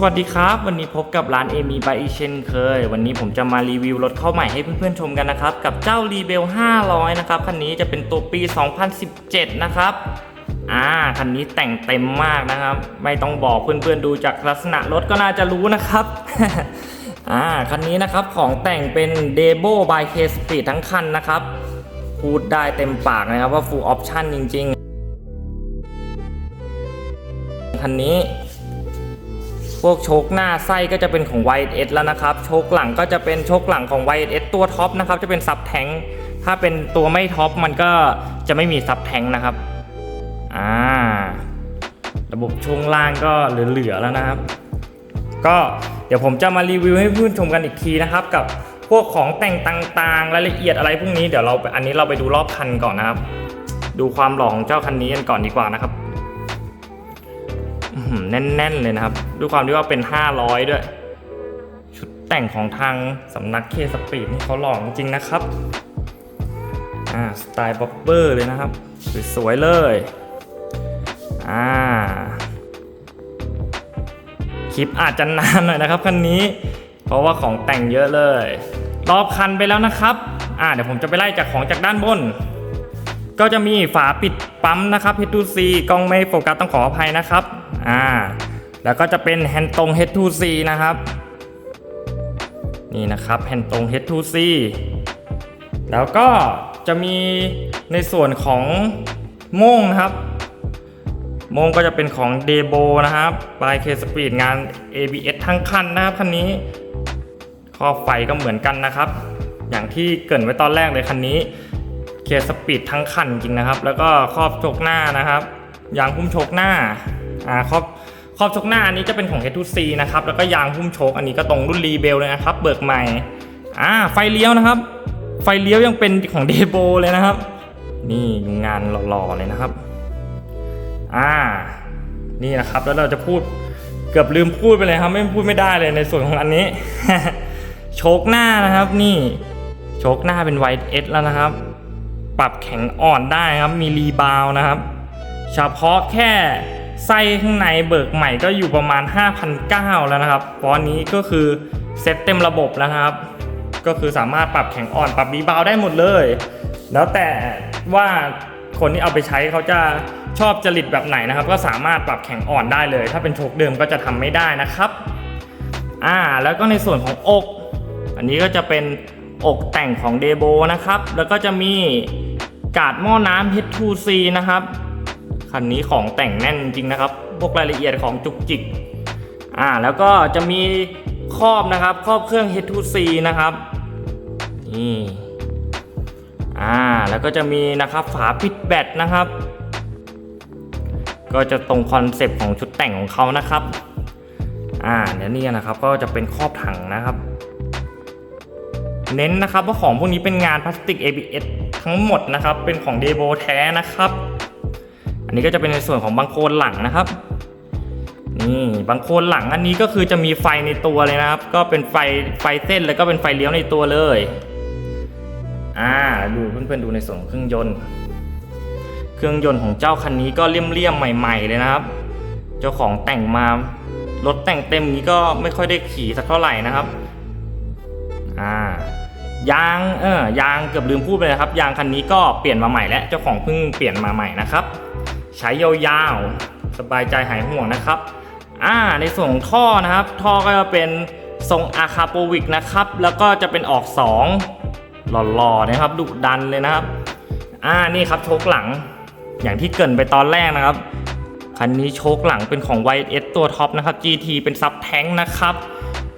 สวัสดีครับ วันนี้พบกับร้านเอมีบายอีเช่นเคย วันนี้ผมจะมารีวิวรถเข้าใหม่ให้เพื่อนๆชมกันนะครับ กับเจ้ารีเบล500 นะครับ คันนี้จะเป็นตัวปี 2017 นะครับอ่าคันนี้แต่งเต็มมากนะครับ ไม่ต้องบอกเพื่อนๆดูจากลักษณะรถก็น่าจะรู้นะครับอ่าคันนี้นะครับของแต่งเป็น d e b o by K Speed ทั้งคันนะครับ พูดได้เต็มปากนะครับว่า full option จริง ๆ คันนี้ พวกโชคหน้าไส้ก็จะเป็นของ YS แล้วนะครับ โชคหลังก็จะเป็นโชคหลังของ YS ตัวท็อปนะครับ จะเป็นซับแทงถ้าเป็นตัวไม่ท็อปมันก็จะไม่มีซับแทงนะครับ อ่า ระบบช่วงล่างก็เหลือๆแล้วนะครับ ก็เดี๋ยวผมจะมารีวิวให้เพื่อนชมกันอีกทีนะครับ กับพวกของแต่งต่างๆ รายละเอียดอะไรพวกนี้เดี๋ยวเราอันนี้เราไปดูรอบคันก่อนนะครับ ดูความหล่อของเจ้าคันนี้กันก่อนดีกว่านะครับ แน่นๆเลยนะครับ ด้วยความที่ว่าเป็น 500 ด้วย ชุดแต่งของทางสำนักเคสปีดนี่เขาหล่อจริงนะครับ อ่าสไตล์บ๊อบเบอร์เลยนะครับ สวยๆเลย อ่า คลิปอาจจะนานหน่อยนะครับคันนี้ เพราะว่าของแต่งเยอะเลย รอบคันไปแล้วนะครับ อ่าเดี๋ยวผมจะไปไล่จากของจากด้านบนก็จะมีฝาปิดปั๊มนะครับ H2C กล้องไม่โฟกัสต้องขออภัยนะครับ อ่า แล้วก็จะเป็นแฮนด์ตรง H2C นะครับ นี่นะครับแฮนด์ตรง H2C แล้วก็จะมีในส่วนของโม่งครับ โม่งก็จะเป็นของ d e b o นะครับ by K Speed งาน ABS ทั้งคันนะครับคันนี้ข้อไฟก็เหมือนกันนะครับ อย่างที่เกรินไว้ตอนแรกเลยคันนี้เคสปีดทั้งคันจริงนะครับ แล้วก็ครอบโชกหน้านะครับ ยางหุ้มโชกหน้า อ่าครอบครอบชกหน้าอันนี้จะเป็นของ H2C นะครับ แล้วก็ยางหุ้มชกอันนี้ก็ตรงรุ่นรีเบลเลยนะครับ เบิกใหม่ อ่า ไฟเลี้ยวนะครับ ไฟเลี้ยวยังเป็นของเดโบเลยนะครับ นี่งานหล่อๆเลยนะครับ อ่า นี่นะครับ แล้วเราจะพูดเกือบลืมพูดไปเลยครับ ไม่พูดไม่ได้เลยในส่วนของอันนี้ โชกหน้านะครับ นี่ โชกหน้าเป็น White S แล้วนะครับ ปรับแข็งอ่อนได้ครับ มีรีบาวนะครับ เฉพาะแค่ ไส้ข้างในเบิกใหม่ก็อยู่ประมาณ5,900แล้วนะครับฟอนนี้ก็คือเซ็ตเต็มระบบแล้วนะครับ ก็คือสามารถปรับแข็งอ่อนปรับรีบาวได้หมดเลย แล้วแต่ว่าคนที่เอาไปใช้เขาจะชอบจริตแบบไหนนะครับ ก็สามารถปรับแข็งอ่อนได้เลย ถ้าเป็นโชคเดิมก็จะทำไม่ได้นะครับอ่าแล้วก็ในส่วนของอก อันนี้ก็จะเป็นอกแต่งของเดโบนะครับ แล้วก็จะมีกาดหม้อน้ำ H2C นะครับ คันนี้ของแต่งแน่นจริงนะครับ พวกรายละเอียดของจุกจิก อ่า แล้วก็จะมีครอบนะครับ ครอบเครื่อง H2C นะครับ นี่ อ่า แล้วก็จะมีนะครับฝาปิดแบตนะครับ ก็จะตรงคอนเซปต์ของชุดแต่งของเขานะครับ อ่าเดี๋ยวนี้นะครับ ก็จะเป็นครอบถังนะครับ เน้นนะครับว่าของพวกนี้เป็นงานพลาสติก ABS ทั้งหมดนะครับ เป็นของเดโบแท้นะครับ อันนี้ก็จะเป็นในส่วนของบังโคลนหลังนะครับนี่บังโคลนหลังอันนี้ก็คือจะมีไฟในตัวเลยนะครับ ก็เป็นไฟไฟเส้นแล้วก็เป็นไฟเลี้ยวในตัวเลยอ่าดูเพื่อนๆดูในส่วนเครื่องยนต์ เครื่องยนต์ของเจ้าคันนี้ก็เลี่ยมๆใหม่ ๆ เลยนะครับ เจ้าของแต่งมารถแต่งเต็มนี้ก็ไม่ค่อยได้ขี่สักเท่าไหร่นะครับอ่ายางเออยางเกือบลืมพูดไปเลยครับยางคันนี้ก็เปลี่ยนมาใหม่แล้วเจ้าของเพิ่งเปลี่ยนมาใหม่นะครับ ใช้ยาวๆ สบายใจหายห่วงนะครับ อ่า ในส่วนของท่อนะครับ ท่อก็จะเป็นทรงอาคาโปวิกนะครับ แล้วก็จะเป็นออก 2 หล่อๆนะครับ ดุดันเลยนะครับ อ่า นี่ครับโชคหลัง อย่างที่เกรินไปตอนแรกนะครับ คันนี้โชคหลังเป็นของ YS ตัวท็อปนะครับ GT เป็นซับแท้งนะครับ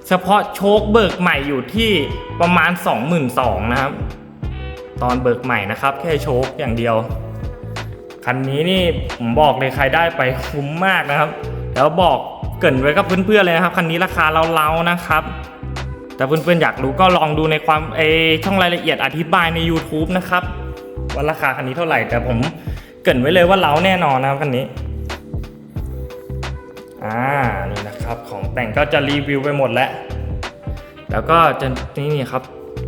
เฉพาะโชคเบิกใหม่อยู่ที่ประมาณ 22,000นะครับ ตอนเบิกใหม่นะครับ แค่โชคอย่างเดียว คันนี้นี่ผมบอกเลยใครได้ไปคุ้มมากนะครับ แล้วบอกเกินไว้กับเพื่อนๆเลยนะครับคันนี้ราคาเล้าๆนะครับแต่เพื่อนๆอยากรู้ก็ลองดูในความเอช่องรายละเอียดอธิบายใน YouTube นะครับว่าราคาคันนี้เท่าไหร่ แต่ผมเกินไว้เลยว่าเล้าแน่นอนนะครับคันนี้อ่านี่นะครับของแต่งก็จะรีวิวไปหมดแล้ว แล้วก็จะนี่ครับ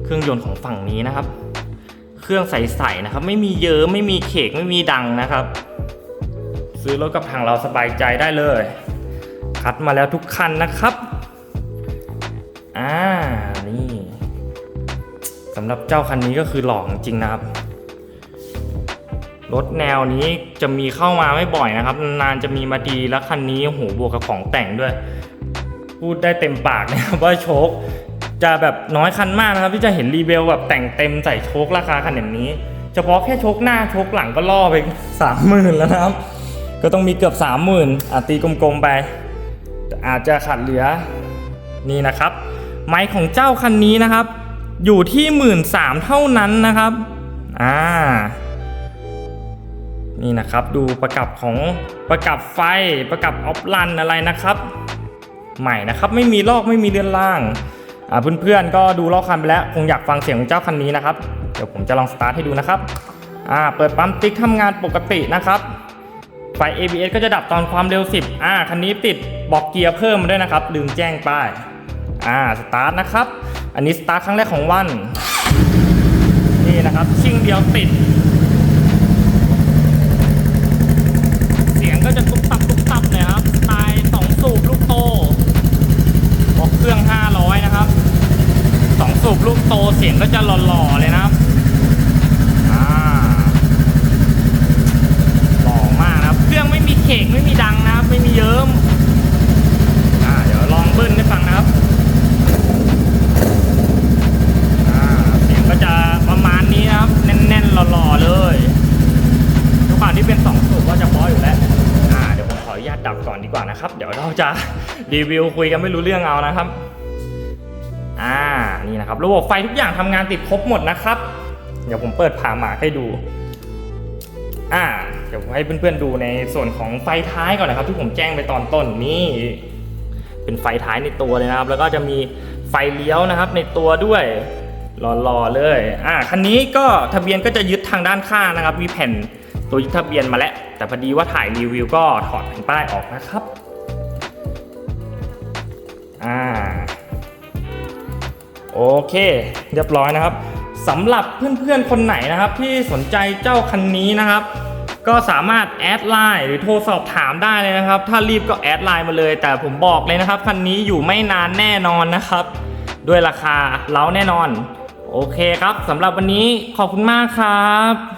เครื่องยนต์ของฝั่งนี้นะครับ เครื่องใสๆนะครับ ไม่มีเยอะไม่มีเขกไม่มีดังนะครับ ซื้อรถกับทางเราสบายใจได้เลย คัดมาแล้วทุกคันนะครับอ่านี่สำหรับเจ้าคันนี้ก็คือหล่อจริงนะครับ รถแนวนี้จะมีเข้ามาไม่บ่อยนะครับ นานจะมีมาดีแล้วคันนี้โอ้โหบวกกับของแต่งด้วย พูดได้เต็มปากนะครับว่าโชค จะแบบน้อยคันมากนะครับที่จะเห็นรีเวลแบบแต่งเต็มใส่โชคราคาขนาดนี้ เฉพาะแค่โชคหน้าโชคหลังก็ล่อไปสามหมื่นแล้วนะครับ ก็ต้องมีเกือบสามหมื่นอาตีกลมๆไป อาจจะขาดเหลือนี่นะครับ ไม้ของเจ้าคันนี้นะครับ อยู่ที่หมื่นสามเท่านั้นนะครับอ่านี่นะครับดูประกับของประกับไฟประกับออฟลันอะไรนะครับ ใหม่นะครับไม่มีลอกไม่มีเรือนล่าง เพื่อนๆก็ดูลอกคันไปแล้วคงอยากฟังเสียงของเจ้าคันนี้นะครับ เดี๋ยวผมจะลองสตาร์ทให้ดูนะครับอ่าเปิดปั๊มติ๊กทำงานปกตินะครับไฟ ABS ก็จะดับตอนความเร็ว 10อ่าคันนี้ติดบอกเกียร์เพิ่มมาด้วยนะครับลืมแจ้งป้ายอ่าสตาร์ทนะครับ อันนี้สตาร์ทครั้งแรกของวัน นี่นะครับชิ่งเดียวติด เสียงก็จะตุ๊บตับตุ๊บตับเลยครับสไตล์สองสูบลูกโตบอกเครื่อง 500 นะครับสองสูบลูกโตเสียง ก็จะหล่อๆเลยนะครับหล่อมากนะครับ เครื่องไม่มีเขกไม่มีดังนะครับ ไม่มีเยิ้มเดี๋ยวลองเบิ้ลให้ฟังนะครับเสียงก็จะประมาณนี้นะครับ แน่นๆหล่อๆเลยทุกความที่เป็นสองสูบก็จะพออยู่แล้วเดี๋ยวผมขออนุญาตดับก่อนดีกว่านะครับ เดี๋ยวเราจะรีวิวคุยกันไม่รู้เรื่องเอานะครับ อ่านี่นะครับระบบไฟทุกอย่างทำงานติดครบหมดนะครับ เดี๋ยวผมเปิดผ่าหมากให้ดูอ่าเดี๋ยวให้เพื่อนๆดูในส่วนของไฟท้ายก่อนนะครับ ที่ผมแจ้งไปตอนต้นนี่เป็นไฟท้ายในตัวเลยนะครับ แล้วก็จะมีไฟเลี้ยวนะครับในตัวด้วยหล่อๆเลยอ่าคันนี้ก็ทะเบียนก็จะยึดทางด้านข้างนะครับ มีแผ่นตัวยึดทะเบียนมาแล้ว แต่พอดีว่าถ่ายรีวิวก็ถอดแผ่นป้ายออกนะครับอ่า โอเค เรียบร้อยนะครับสำหรับเพื่อนๆคนไหนนะครับ ที่สนใจเจ้าคันนี้นะครับ ก็สามารถแอดไลน์หรือโทรสอบถามได้เลยนะครับ ถ้ารีบก็แอดไลน์มาเลย แต่ผมบอกเลยนะครับคันนี้อยู่ไม่นานแน่นอนนะครับ ด้วยราคาเล้าแน่นอน โอเคครับสำหรับวันนี้ขอบคุณมากครับ